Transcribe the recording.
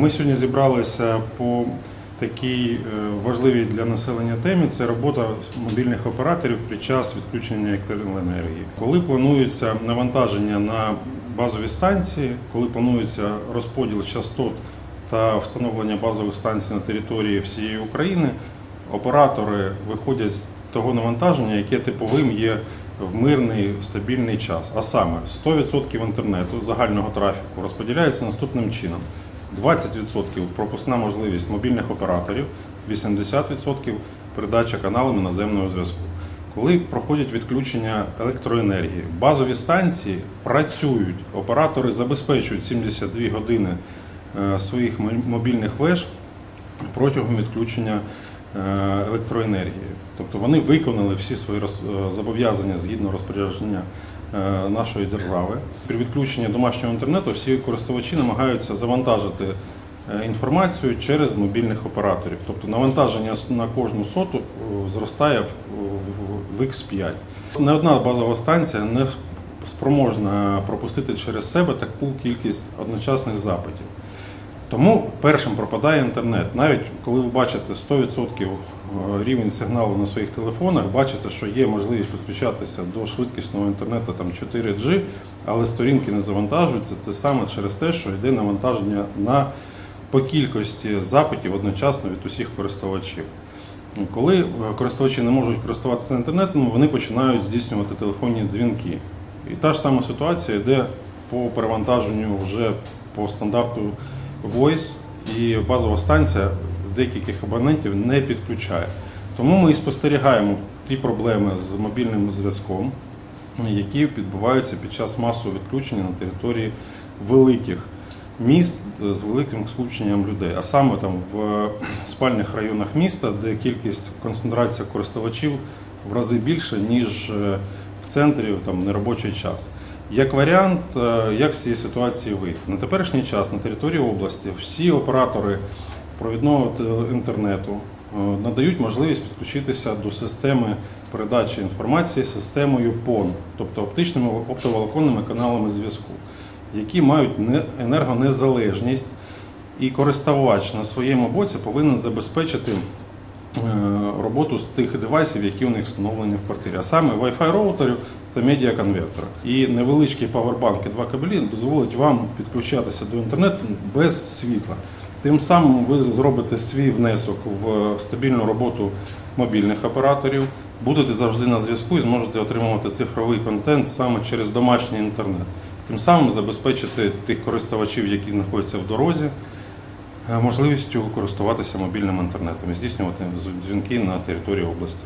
Ми сьогодні зібралися по такій е, важливій для населення темі. Це робота мобільних операторів під час відключення електроенергії. Коли планується навантаження на базові станції, коли планується розподіл частот та встановлення базових станцій на території всієї України, оператори виходять з того навантаження, яке типовим є в мирний стабільний час. А саме 100% інтернету загального трафіку розподіляється наступним чином: 20% пропускна можливість мобільних операторів, 80% передача каналами наземного зв'язку. Коли проходять відключення електроенергії, базові станції працюють, оператори забезпечують 72 години е, своїх мобільних веж протягом відключення е, електроенергії. Тобто вони виконали всі свої е, зобов'язання згідно розпорядження нашої держави. При відключенні домашнього інтернету всі користувачі намагаються завантажити е, інформацію через мобільних операторів. Тобто навантаження на кожну соту е, зростає в X5. Не одна базова станція не спроможна пропустити через себе таку кількість одночасних запитів. Тому першим пропадає інтернет. Навіть коли ви бачите 100% рівень сигналу на своїх телефонах, бачите, що є можливість підключатися до швидкісного інтернету там 4G, але сторінки не завантажуються. Це саме через те, що йде навантаження на по кількості запитів одночасно від усіх користувачів. Коли е, користувачі не можуть користуватися інтернетом, вони починають здійснювати телефонні дзвінки. І та ж сама ситуація йде по перевантаженню вже по стандарту Voice, і базова станція деяких абонентів не підключає. Тому ми і спостерігаємо ті проблеми з мобільним зв'язком, які відбуваються під час масового відключення на території великих міст з великим скупченням людей, а саме там в спальних районах міста, де кількість концентрація користувачів в рази більше, ніж е, в центрі там, неробочий час. Як варіант, е, як з цієї ситуації вийти? На теперішній час на території області всі оператори провідного інтернету е, надають можливість підключитися до системи передачі інформації системою PON, тобто оптичними оптоволоконними каналами зв'язку, які мають енергонезалежність, і користувач на своєму боці повинен забезпечити е, роботу з тих девайсів, які у них встановлені в квартирі, а саме Wi-Fi роутерів та медіаконвертора. І невеличкі павербанки, два кабелі дозволять вам підключатися до інтернету без світла. Тим самим ви зробите свій внесок в стабільну роботу мобільних операторів, будете завжди на зв'язку і зможете отримувати цифровий контент саме через домашній інтернет. Тим самим забезпечити тих користувачів, які знаходяться в дорозі, е, можливістю користуватися мобільним інтернетом і здійснювати дзвінки на території області.